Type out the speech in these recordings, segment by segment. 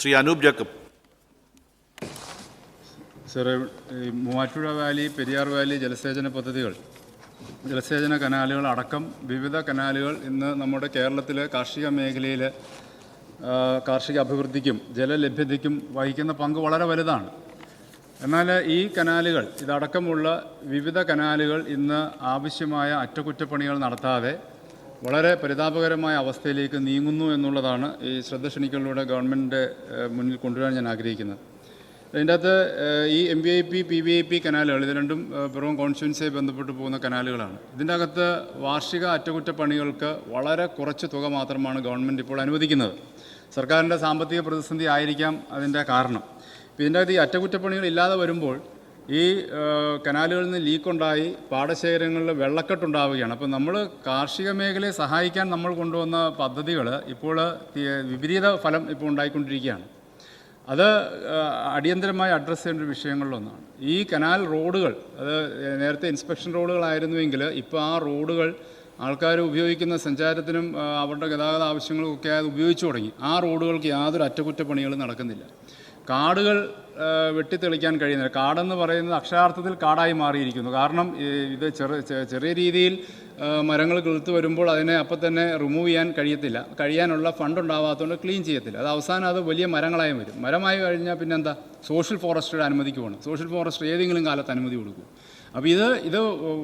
Shri Anoop Jacob. സാറേ Muvattupuzha Valley Periyar Valley ജലസേചന പദ്ധതികൾ ജലസേചന കനാലുകൾ അടക്കം വിവിധ കനാലുകൾ ഇന്ന് നമ്മുടെ കേരളത്തിലെ കാർഷിക മേഖലയിൽ കാർഷിക അഭിവൃദ്ധിക്കും ജലലഭ്യതയ്ക്കും വഹിക്കുന്ന പങ്ക് വളരെ വലുതാണ്. എന്നാൽ ഈ കനാലുകൾ ഇതടക്കമുള്ള വിവിധ കനാലുകൾ ഇന്ന് ആവശ്യമായ അറ്റകുറ്റപ്പണികൾ നടത്താതെ വളരെ പരിതാപകരമായ അവസ്ഥയിലേക്ക് നീങ്ങുന്നു എന്നുള്ളതാണ് ഈ ശ്രദ്ധ ക്ഷണിക്കലിലൂടെ ഗവൺമെന്റിന്റെ മുന്നിൽ കൊണ്ടുവരാൻ ഞാൻ ആഗ്രഹിക്കുന്നത്. അതിന്റെ അകത്ത് ഈ M V I P P V I P കനാലുകൾ ഇത് രണ്ടും പുറം പിറവം കോൺസ്റ്റിറ്റ്യൻസിയെ ബന്ധപ്പെട്ട് പോകുന്ന കനാലുകളാണ്. ഇതിന്റെ അകത്ത് വാർഷിക അറ്റകുറ്റപ്പണികൾക്ക് വളരെ കുറച്ച് തുക മാത്രമാണ് ഗവൺമെന്റ് ഇപ്പോൾ അനുവദിക്കുന്നത്. സർക്കാരിന്റെ സാമ്പത്തിക പ്രതിസന്ധി ആയിരിക്കാം അതിന്റെ കാരണം. ഇതിന്റെ അകത്ത് ഈ അറ്റകുറ്റപ്പണികൾ ഇല്ലാതെ വരുമ്പോൾ ഈ കനാലുകളിൽ നിന്ന് ലീക്കുണ്ടായി പാടശേഖരങ്ങളിൽ വെള്ളക്കെട്ടുണ്ടാവുകയാണ്. അപ്പോൾ നമ്മൾ കാർഷിക മേഖലയെ സഹായിക്കാൻ നമ്മൾ കൊണ്ടുവന്ന പദ്ധതികൾ ഇപ്പോൾ വിപരീത ഫലം ഇപ്പോൾ ഉണ്ടായിക്കൊണ്ടിരിക്കുകയാണ്. അത് അടിയന്തരമായി അഡ്രസ്സ് ചെയ്യേണ്ട ഒരു വിഷയങ്ങളിലൊന്നാണ്. ഈ കനാൽ റോഡുകൾ അത് നേരത്തെ ഇൻസ്പെക്ഷൻ റോഡുകളായിരുന്നുവെങ്കിൽ ഇപ്പോൾ ആ റോഡുകൾ ആൾക്കാർ ഉപയോഗിക്കുന്ന സഞ്ചാരത്തിനും അവരുടെ ഗതാഗത ആവശ്യങ്ങൾക്കൊക്കെ അത് ഉപയോഗിച്ചു തുടങ്ങി. ആ റോഡുകൾക്ക് യാതൊരു അറ്റകുറ്റപ്പണികളും നടക്കുന്നില്ല. കാടുകൾ വെട്ടിത്തെളിക്കാൻ കഴിയുന്നില്ല. കാടെന്ന് പറയുന്നത് അക്ഷരാർത്ഥത്തിൽ കാടായി മാറിയിരിക്കുന്നു. കാരണം ഇത് ചെറു ചെറിയ രീതിയിൽ മരങ്ങൾ കിളുത്ത് വരുമ്പോൾ അതിനെ അപ്പം തന്നെ റിമൂവ് ചെയ്യാൻ കഴിയത്തില്ല. കഴിയാനുള്ള ഫണ്ട് ഉണ്ടാവാത്തതുകൊണ്ട് ക്ലീൻ ചെയ്യത്തില്ല. അത് അവസാനം അത് വലിയ മരങ്ങളായും വരും. മരമായി കഴിഞ്ഞാൽ പിന്നെന്താ? സോഷ്യൽ ഫോറസ്റ്റ് അനുമതിക്ക് പോകണം സോഷ്യൽ ഫോറസ്റ്റ് ഏതെങ്കിലും കാലത്ത് അനുമതി കൊടുക്കും. അപ്പോൾ ഇത് ഇത്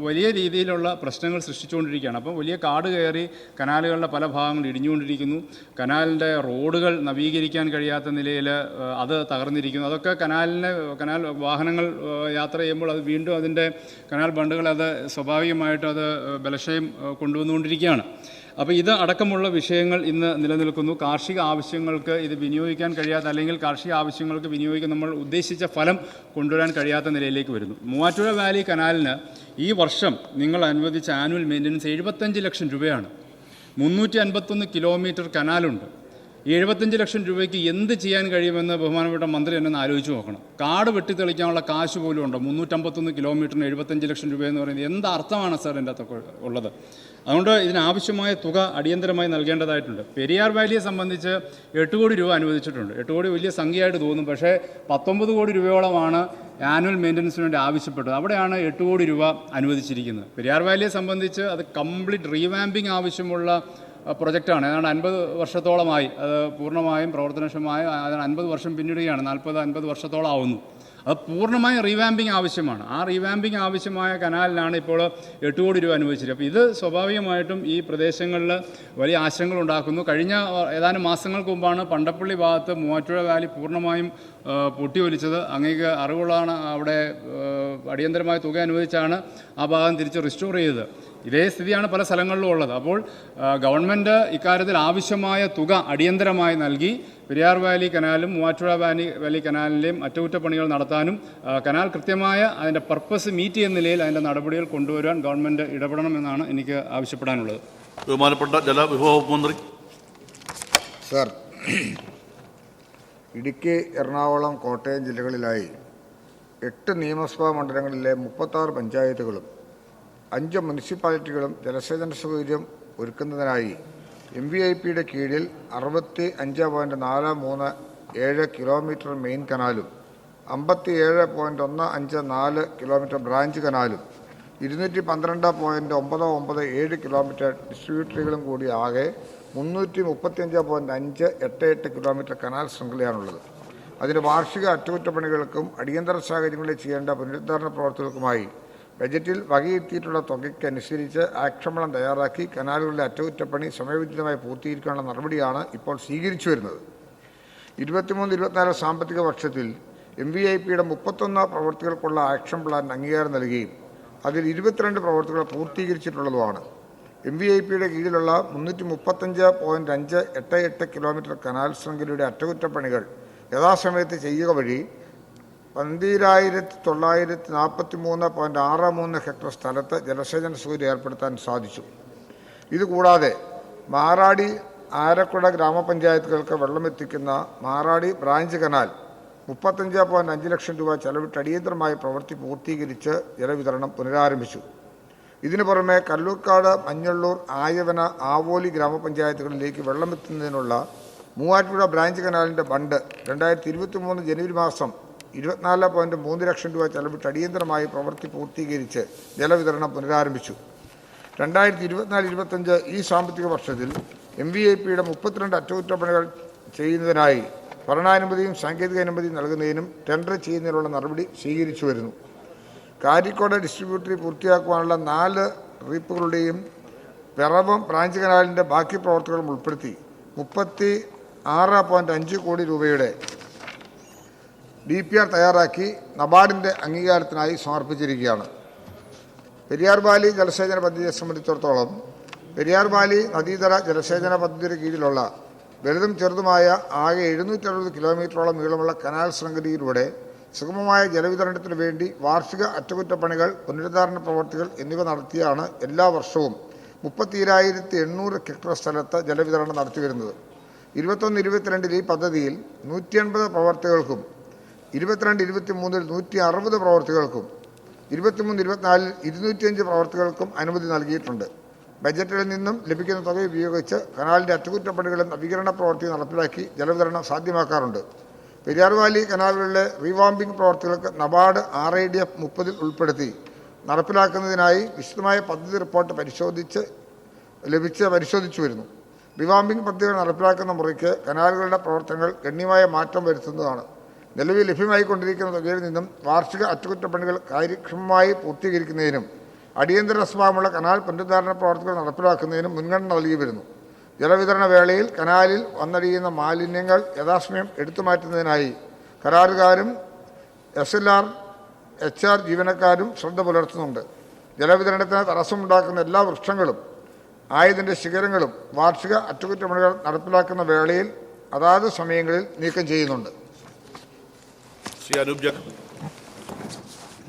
വലിയ രീതിയിലുള്ള പ്രശ്നങ്ങൾ സൃഷ്ടിച്ചുകൊണ്ടിരിക്കുകയാണ്. അപ്പോൾ വലിയ കാട് കയറി കനാലുകളുടെ പല ഭാഗങ്ങൾ ഇടിഞ്ഞുകൊണ്ടിരിക്കുന്നു. കനാലിന്റെ റോഡുകൾ നവീകരിക്കാൻ കഴിയാത്ത നിലയിൽ അത് തകർന്നിരിക്കുന്നു. അതൊക്കെ കനാലിനെ കനാൽ വാഹനങ്ങൾ യാത്ര ചെയ്യുമ്പോൾ അത് വീണ്ടും അതിന്റെ കനാൽ ബണ്ടുകൾ അത് സ്വാഭാവികമായിട്ടും അത് ബലക്ഷയം കൊണ്ടുവന്നുകൊണ്ടിരിക്കുകയാണ്. അപ്പോൾ ഇത് അടക്കമുള്ള വിഷയങ്ങൾ ഇന്ന് നിലനിൽക്കുന്നു. കാർഷിക ആവശ്യങ്ങൾക്ക് ഇത് വിനിയോഗിക്കാൻ കഴിയാത്ത അല്ലെങ്കിൽ കാർഷിക ആവശ്യങ്ങൾക്ക് വിനിയോഗിക്കാൻ നമ്മൾ ഉദ്ദേശിച്ച ഫലം കൊണ്ടുവരാൻ കഴിയാത്ത നിലയിലേക്ക് വരുന്നു. മൂവാറ്റുപുഴ വാലി കനാലിന് ഈ വർഷം നിങ്ങൾ അനുവദിച്ച ആനുവൽ മെയിന്റനൻസ് എഴുപത്തഞ്ച് ലക്ഷം രൂപയാണ്. മുന്നൂറ്റി അൻപത്തൊന്ന് കിലോമീറ്റർ കനാലുണ്ട്. ഈ എഴുപത്തഞ്ച് ലക്ഷം രൂപയ്ക്ക് എന്ത് ചെയ്യാൻ കഴിയുമെന്ന് ബഹുമാനപ്പെട്ട മന്ത്രി എന്നെ ആലോചിച്ച് നോക്കണം. കാട് വെട്ടിത്തെളിക്കാനുള്ള കാശ് പോലും ഉണ്ടോ? മുന്നൂറ്റമ്പത്തൊന്ന് കിലോമീറ്ററിന് എഴുപത്തഞ്ച് ലക്ഷം രൂപ എന്ന് പറയുന്നത് എന്ത് അർത്ഥമാണ് സാർ എന്റെ അകത്തൊക്കെ ഉള്ളത്? അതുകൊണ്ട് ഇതിനാവശ്യമായ തുക അടിയന്തരമായി നൽകേണ്ടതായിട്ടുണ്ട്. പെരിയാർ വാലിയെ സംബന്ധിച്ച് എട്ട് കോടി രൂപ അനുവദിച്ചിട്ടുണ്ട്. എട്ട് കോടി വലിയ സംഖ്യയായിട്ട് തോന്നും. പക്ഷേ പത്തൊമ്പത് കോടി രൂപയോളമാണ് ആനുവൽ മെയിന്റനൻസിന് വേണ്ടി ആവശ്യപ്പെട്ടത്. അവിടെയാണ് എട്ട് കോടി രൂപ അനുവദിച്ചിരിക്കുന്നത്. പെരിയാർ വാലിയെ സംബന്ധിച്ച് അത് കംപ്ലീറ്റ് റീവാമ്പിംഗ് ആവശ്യമുള്ള പ്രൊജക്റ്റാണ്. ഏതാണ്ട് അൻപത് വർഷത്തോളമായി. അത് പൂർണമായും പ്രവർത്തനക്ഷമമായ അതിന് അൻപത് വർഷം പിന്നിടുകയാണ്. നാൽപ്പത് അൻപത് വർഷത്തോളം ആവുന്നു. അത് പൂർണമായും റീവാമ്പിംഗ് ആവശ്യമാണ്. ആ റീവാമ്പിംഗ് ആവശ്യമായ കനാലിലാണ് ഇപ്പോൾ എട്ട് കോടി രൂപ അനുവദിച്ചത് അപ്പോൾ ഇത് സ്വാഭാവികമായിട്ടും ഈ പ്രദേശങ്ങളിൽ വലിയ ആശങ്കകൾ ഉണ്ടാക്കുന്നു. കഴിഞ്ഞ ഏതാനും മാസങ്ങൾക്ക് മുമ്പാണ് പണ്ടപ്പള്ളി ഭാഗത്ത് മൂവാറ്റുപുഴ വാലി പൂർണമായും പൊട്ടിയൊലിച്ചത്. അങ്ങേക്ക് അറിവുള്ളതാണ് അവിടെ അടിയന്തരമായ തുക അനുവദിച്ചാണ് ആ ഭാഗം തിരിച്ച് റിസ്റ്റോർ ചെയ്തത്. ഇതേ സ്ഥിതിയാണ് പല സ്ഥലങ്ങളിലും ഉള്ളത്. അപ്പോൾ ഗവൺമെന്റ് ഇക്കാര്യത്തിൽ ആവശ്യമായ തുക അടിയന്തരമായി നൽകി പെരിയാർ വാലി കനാലും മൂവാറ്റുപുഴ വാലി വാലി കനാലിന്റെയും അറ്റകുറ്റപ്പണികൾ നടത്താനും കനാൽ കൃത്യമായ അതിന്റെ പർപ്പസ് മീറ്റ് ചെയ്യുന്ന നിലയിൽ അതിന്റെ നടപടികൾ കൊണ്ടുവരാൻ ഗവൺമെന്റ് ഇടപെടണമെന്നാണ് എനിക്ക് ആവശ്യപ്പെടാനുള്ളത്. ബഹുമാനപ്പെട്ട ജലവിഭവ വകുപ്പ് മന്ത്രി. സർ ഇടുക്കി എറണാകുളം കോട്ടയം ജില്ലകളിലായി എട്ട് നിയമസഭാ മണ്ഡലങ്ങളിലെ മുപ്പത്താറ് പഞ്ചായത്തുകളും അഞ്ച് മുനിസിപ്പാലിറ്റികളും ജലസേചന സൗകര്യം ഒരുക്കുന്നതിനായി എം വി ഐ പിയുടെ കീഴിൽ അറുപത്തി അഞ്ച് പോയിന്റ് നാല് മൂന്ന് ഏഴ് കിലോമീറ്റർ മെയിൻ കനാലും അമ്പത്തി ഏഴ് പോയിന്റ് ഒന്ന് അഞ്ച് നാല് കിലോമീറ്റർ ബ്രാഞ്ച് കനാലും ഇരുന്നൂറ്റി പന്ത്രണ്ട് പോയിന്റ് ഒമ്പത് ഒമ്പത് ഏഴ് കിലോമീറ്റർ ഡിസ്ട്രിബ്യൂട്ടറികളും കൂടി ആകെ മുന്നൂറ്റി മുപ്പത്തിയഞ്ച് പോയിന്റ് അഞ്ച് എട്ട് എട്ട് കിലോമീറ്റർ കനാൽ ശൃംഖലയാണുള്ളത്. അതിന് വാർഷിക അറ്റകുറ്റപ്പണികൾക്കും അടിയന്തര സാഹചര്യങ്ങളിൽ ചെയ്യേണ്ട പുനരുദ്ധാരണ പ്രവർത്തനങ്ങൾക്കുമായി ബജറ്റിൽ വകയിരുത്തിയിട്ടുള്ള തുകയ്ക്കനുസരിച്ച് ആക്ഷമണം തയ്യാറാക്കി കനാലുകളിലെ അറ്റകുറ്റപ്പണി സമയബന്ധിതമായി പൂർത്തീകരിക്കാനുള്ള നടപടിയാണ് ഇപ്പോൾ സ്വീകരിച്ചു വരുന്നത്. ഇരുപത്തിമൂന്ന് ഇരുപത്തിനാല് സാമ്പത്തിക വർഷത്തിൽ എം വി ഐ പിയുടെ മുപ്പത്തൊന്ന് പ്രവൃത്തികൾക്കുള്ള ആക്ഷൻ പ്ലാൻ അംഗീകാരം നൽകുകയും അതിൽ ഇരുപത്തിരണ്ട് പ്രവൃത്തികൾ പൂർത്തീകരിച്ചിട്ടുള്ളതുമാണ്. എം വി ഐ പിയുടെ കീഴിലുള്ള മുന്നൂറ്റി മുപ്പത്തഞ്ച് പോയിന്റ് അഞ്ച് എട്ട് എട്ട് കിലോമീറ്റർ കനാൽ ശൃംഖലയുടെ അറ്റകുറ്റപ്പണികൾ യഥാസമയത്ത് ചെയ്യുക വഴി പന്തിരായിരത്തി തൊള്ളായിരത്തി നാൽപ്പത്തി മൂന്ന് പോയിന്റ് ആറ് മൂന്ന് ഹെക്ടർ സ്ഥലത്ത് ജലസേചന സൗകര്യം ഏർപ്പെടുത്താൻ സാധിച്ചു. ഇതുകൂടാതെ മാറാടി ആരക്കുട ഗ്രാമപഞ്ചായത്തുകൾക്ക് വെള്ളമെത്തിക്കുന്ന മാറാടി ബ്രാഞ്ച് കനാൽ മുപ്പത്തഞ്ച് പോയിന്റ് അഞ്ച് ലക്ഷം രൂപ ചെലവിട്ട് അടിയന്തരമായി പ്രവൃത്തി പൂർത്തീകരിച്ച് ജലവിതരണം പുനരാരംഭിച്ചു. ഇതിനു പുറമെ കല്ലൂർക്കാട് മഞ്ഞള്ളൂർ ആയവന ആവോലി ഗ്രാമപഞ്ചായത്തുകളിലേക്ക് വെള്ളമെത്തുന്നതിനുള്ള മൂവാറ്റുപുഴ ബ്രാഞ്ച് കനാലിന്റെ ബണ്ട് രണ്ടായിരത്തി ഇരുപത്തി മൂന്ന് ജനുവരി മാസം ഇരുപത്തിനാല് പോയിന്റ് മൂന്ന് ലക്ഷം രൂപ ചെലവിട്ട് അടിയന്തരമായി പ്രവൃത്തി പൂർത്തീകരിച്ച് ജലവിതരണം പുനരാരംഭിച്ചു. രണ്ടായിരത്തി ഇരുപത്തിനാല് ഇരുപത്തഞ്ച് ഈ സാമ്പത്തിക വർഷത്തിൽ എം വി ഐ പിയുടെ മുപ്പത്തിരണ്ട് അറ്റകുറ്റപ്പണികൾ ചെയ്യുന്നതിനായി ഭരണാനുമതിയും സാങ്കേതിക അനുമതിയും നൽകുന്നതിനും ടെൻഡർ ചെയ്യുന്നതിനുള്ള നടപടി സ്വീകരിച്ചു വരുന്നു. കാരിക്കോട് ഡിസ്ട്രിബ്യൂട്ടറി പൂർത്തിയാക്കുവാനുള്ള നാല് റീപ്പുകളുടെയും പിറവം ബ്രാഞ്ച് കനാലിന്റെ ബാക്കി പ്രവർത്തികളും ഉൾപ്പെടുത്തി മുപ്പത്തി ആറ് പോയിന്റ് അഞ്ച് കോടി രൂപയുടെ ഡി പി ആർ തയ്യാറാക്കി നബാർഡിന്റെ അംഗീകാരത്തിനായി സമർപ്പിച്ചിരിക്കുകയാണ്. പെരിയാർ ബാലി ജലസേചന പദ്ധതിയെ സംബന്ധിച്ചിടത്തോളം പെരിയാർ ബാലി നദീതര ജലസേചന പദ്ധതിയുടെ കീഴിലുള്ള വലുതും ചെറുതുമായ ആകെ എഴുന്നൂറ്റി അറുപത് കിലോമീറ്ററോളം നീളമുള്ള കനാൽ ശൃംഖലയിലൂടെ സുഗമമായ ജലവിതരണത്തിന് വേണ്ടി വാർഷിക അറ്റകുറ്റപ്പണികൾ പുനരുദ്ധാരണ പ്രവർത്തികൾ എന്നിവ നടത്തിയാണ് എല്ലാ വർഷവും മുപ്പത്തിരായിരത്തി എണ്ണൂറ് ഹെക്ടർ സ്ഥലത്ത് ജലവിതരണം നടത്തി വരുന്നത് ഇരുപത്തൊന്ന് ഇരുപത്തിരണ്ടിൽ ഈ പദ്ധതിയിൽ നൂറ്റി അൻപത് പ്രവർത്തികൾക്കും ഇരുപത്തിരണ്ട് ഇരുപത്തി മൂന്നിൽ നൂറ്റി അറുപത് പ്രവർത്തികൾക്കും ഇരുപത്തിമൂന്ന് ഇരുപത്തിനാലിൽ ഇരുന്നൂറ്റിയഞ്ച് പ്രവർത്തികൾക്കും അനുമതി നൽകിയിട്ടുണ്ട്. ബജറ്റിൽ നിന്നും ലഭിക്കുന്ന തുക ഉപയോഗിച്ച് കനാലിന്റെ അറ്റകുറ്റപ്പണികളും നവീകരണ പ്രവൃത്തി നടപ്പിലാക്കി ജലവിതരണം സാധ്യമാക്കാറുണ്ട്. പെരിയാർ വാലി കനാലുകളിലെ revamping പ്രവർത്തികൾക്ക് NABARD R I D F മുപ്പതിൽ ഉൾപ്പെടുത്തി. നടപ്പിലാക്കുന്നതിനായി വിശദമായ പദ്ധതി റിപ്പോർട്ട് പരിശോധിച്ച് ലഭിച്ച് പരിശോധിച്ചു വരുന്നു. റിവാമ്പിംഗ് പദ്ധതികൾ നടപ്പിലാക്കുന്ന മുറയ്ക്ക് കനാലുകളുടെ പ്രവർത്തനങ്ങൾ ഗണ്യമായ മാറ്റം വരുത്തുന്നതാണ്. നിലവിൽ ലഭ്യമായിക്കൊണ്ടിരിക്കുന്ന തുകയിൽ നിന്നും വാർഷിക അറ്റകുറ്റപ്പണികൾ കാര്യക്ഷമമായി പൂർത്തീകരിക്കുന്നതിനും അടിയന്തര സ്വഭാവമുള്ള കനാൽ പുനരുദ്ധാരണ പ്രവർത്തനങ്ങൾ നടപ്പിലാക്കുന്നതിനും മുൻഗണന നൽകി വരുന്നു ജലവിതരണ വേളയിൽ കനാലിൽ വന്നടിയുന്ന മാലിന്യങ്ങൾ യഥാസമയം എടുത്തു മാറ്റുന്നതിനായി കരാറുകാരും S L R H R ജീവനക്കാരും ശ്രദ്ധ പുലർത്തുന്നുണ്ട്. ജലവിതരണത്തിന് തടസ്സമുണ്ടാക്കുന്ന എല്ലാ വൃക്ഷങ്ങളും ആയതിന്റെ ശിഖരങ്ങളും വാർഷിക അറ്റകുറ്റപ്പണികൾ നടപ്പിലാക്കുന്ന വേളയിൽ അതാത് സമയങ്ങളിൽ നീക്കം ചെയ്യുന്നുണ്ട്. ശ്രീ അനൂപ് ജേക്കബ്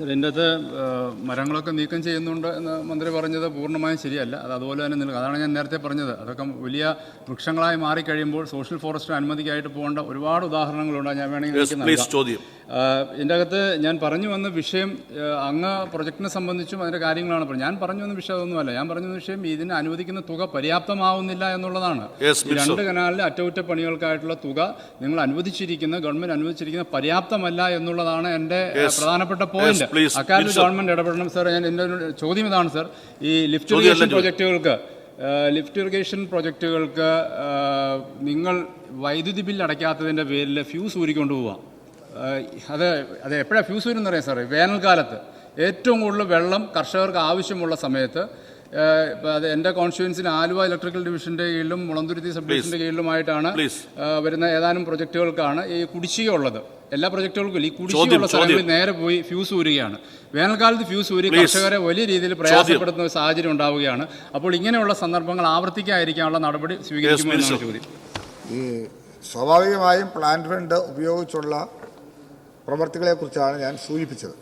ഇതിന്റെ അകത്ത് മരങ്ങളൊക്കെ നീക്കം ചെയ്യുന്നുണ്ട് എന്ന് മന്ത്രി പറഞ്ഞത് പൂർണമായും ശരിയല്ല. അത് അതുപോലെ തന്നെ നിൽക്കും. അതാണ് ഞാൻ നേരത്തെ പറഞ്ഞത്. അതൊക്കെ വലിയ വൃക്ഷങ്ങളായി മാറിക്കഴിയുമ്പോൾ സോഷ്യൽ ഫോറസ്റ്റ് അനുമതിക്കായിട്ട് പോകേണ്ട ഒരുപാട് ഉദാഹരണങ്ങളുണ്ട്. ഞാൻ വേണമെങ്കിൽ ചോദ്യം. ഇതിന്റെ അകത്ത് ഞാൻ പറഞ്ഞു വന്ന വിഷയം അങ്ങ് പ്രൊജക്റ്റിനെ സംബന്ധിച്ചും അതിന്റെ കാര്യങ്ങളാണ് പറഞ്ഞത്. ഞാൻ പറഞ്ഞു വന്ന വിഷയം അതൊന്നുമല്ല ഞാൻ പറഞ്ഞു വന്ന വിഷയം ഇതിന് അനുവദിക്കുന്ന തുക പര്യാപ്തമാവുന്നില്ല എന്നുള്ളതാണ്. രണ്ട് കനാലിലെ അറ്റകുറ്റപ്പണികൾക്കായിട്ടുള്ള തുക നിങ്ങൾ അനുവദിച്ചിരിക്കുന്ന ഗവൺമെന്റ് അനുവദിച്ചിരിക്കുന്ന പര്യാപ്തമല്ല എന്നുള്ളതാണ് എന്റെ പ്രധാനപ്പെട്ട പോയിന്റ് അക്കാര്യത്തിൽ Wilson. ഗവൺമെന്റ് ഇടപെടണം. സാർ ഞാൻ എന്റെ ഒരു ചോദ്യം ഇതാണ് സാർ. ഈ ലിഫ്റ്റ് ഇറിഗേഷൻ. പ്രൊജക്റ്റുകൾക്ക് ലിഫ്റ്റ് ഇറിഗേഷൻ പ്രൊജക്റ്റുകൾക്ക് നിങ്ങൾ വൈദ്യുതി ബില്ല് അടയ്ക്കാത്തതിന്റെ പേരിൽ ഫ്യൂസ് ഊരിക്കൊണ്ട് പോവാം. അത് അത് എപ്പോഴാണ് ഫ്യൂസ് ഊരുന്ന് അറിയാം സാറേ? വേനൽക്കാലത്ത്. ഏറ്റവും കൂടുതൽ വെള്ളം കർഷകർക്ക് ആവശ്യമുള്ള സമയത്ത് അത് എന്റെ കോൺസ്റ്റിറ്റ്യുവൻസിൽ ആലുവ ഇലക്ട്രിക്കൽ ഡിവിഷന്റെ കീഴിലും മുളന്തുരുത്തി സബ് ഡിവിഷന്റെ കീഴിലുമായിട്ടാണ് വരുന്ന ഏതാനും പ്രൊജക്റ്റുകൾക്കാണ് ഈ കുടിശ്ശിക ഉള്ളത്. എല്ലാ പ്രൊജക്ടുകൾക്കും. ഈ കുടിശ്ശിയുള്ള സ്ഥലങ്ങളിൽ നേരെ പോയി ഫ്യൂസ് ഊരുകയാണ്. വേനൽക്കാലത്ത് ഫ്യൂസ് ഊരി. കർഷകരെ വലിയ രീതിയിൽ പ്രയാസപ്പെടുത്തുന്ന ഒരു സാഹചര്യം ഉണ്ടാവുകയാണ്. അപ്പോൾ ഇങ്ങനെയുള്ള സന്ദർഭങ്ങൾ ആവർത്തിക്കാതിരിക്കാനുള്ള നടപടി സ്വീകരിക്കുമെന്നാണ് ചോദ്യം ഈ സ്വാഭാവികമായും പ്ലാന്റ് ഫണ്ട് ഉപയോഗിച്ചുള്ള പ്രവർത്തികളെക്കുറിച്ചാണ് ഞാൻ സൂചിപ്പിച്ചത്.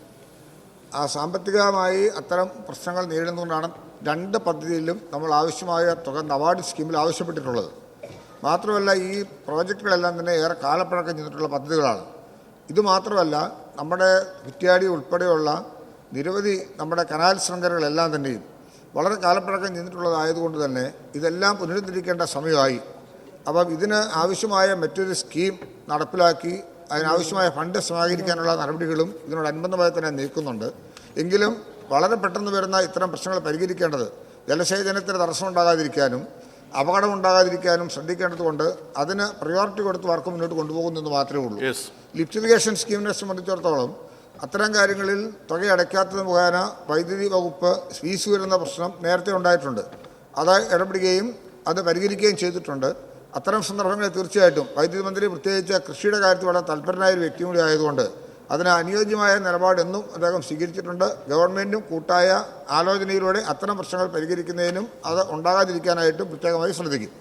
ആ സാമ്പത്തികമായി അത്തരം പ്രശ്നങ്ങൾ നേരിടുന്നതുകൊണ്ടാണ് രണ്ട് പദ്ധതിയിലും നമ്മൾ ആവശ്യമായ തുക നവാർഡ് സ്കീമിൽ ആവശ്യപ്പെട്ടിട്ടുള്ളത്. മാത്രമല്ല ഈ പ്രോജക്റ്റുകളെല്ലാം തന്നെ ഏറെ കാലപ്പഴക്കം ചെന്നിട്ടുള്ള പദ്ധതികളാണ്. ഇത് മാത്രമല്ല നമ്മുടെ കുറ്റ്യാടി ഉൾപ്പെടെയുള്ള നിരവധി നമ്മുടെ കനാൽ ശൃംഖലകളെല്ലാം തന്നെയും വളരെ കാലപ്പഴക്കം ചെന്നിട്ടുള്ളതായതുകൊണ്ട് തന്നെ ഇതെല്ലാം പുനരുദ്ധരിക്കേണ്ട സമയമായി. അപ്പം ഇതിന് ആവശ്യമായ മറ്റൊരു സ്കീം നടപ്പിലാക്കി അതിനാവശ്യമായ ഫണ്ട് സമാഹരിക്കാനുള്ള നടപടികളും ഇതിനോടനുബന്ധമായി തന്നെ നീക്കുന്നുണ്ട്. എങ്കിലും വളരെ പെട്ടെന്ന് വരുന്ന ഇത്തരം പ്രശ്നങ്ങൾ പരിഹരിക്കേണ്ടത് ജലസേചനത്തിന് തടസ്സമുണ്ടാകാതിരിക്കാനും അപകടം ഉണ്ടാകാതിരിക്കാനും ശ്രദ്ധിക്കേണ്ടതുകൊണ്ട് അതിന് പ്രയോറിറ്റി കൊടുത്ത് വർക്ക് മുന്നോട്ട് കൊണ്ടുപോകുന്നെന്ന് മാത്രമേ ഉള്ളൂ. ഇറിഗേഷൻ സ്കീമിനെ സംബന്ധിച്ചിടത്തോളം അത്തരം കാര്യങ്ങളിൽ തുക അടയ്ക്കാത്തത് മുഖേന വൈദ്യുതി വകുപ്പ് ഫീസ് വരുന്ന പ്രശ്നം നേരത്തെ ഉണ്ടായിട്ടുണ്ട്. അത് ഇടപെടുകയും അത് പരിഹരിക്കുകയും ചെയ്തിട്ടുണ്ട്. അത്തരം സന്ദർഭങ്ങളിൽ തീർച്ചയായിട്ടും വൈദ്യുതി മന്ത്രി പ്രത്യേകിച്ച് കൃഷിയുടെ കാര്യത്തിൽ വളരെ തൽപരനായ ഒരു വ്യക്തി കൂടി ആയതുകൊണ്ട് അതിന് അനുയോജ്യമായ നിലപാട് എന്നും അദ്ദേഹം സ്വീകരിച്ചിട്ടുണ്ട്. ഗവൺമെന്റും കൂട്ടായ ആലോചനയിലൂടെ അത്തരം പ്രശ്നങ്ങൾ പരിഹരിക്കുന്നതിനും അത് ഉണ്ടാകാതിരിക്കാനായിട്ടും പ്രത്യേകമായി ശ്രദ്ധിക്കും.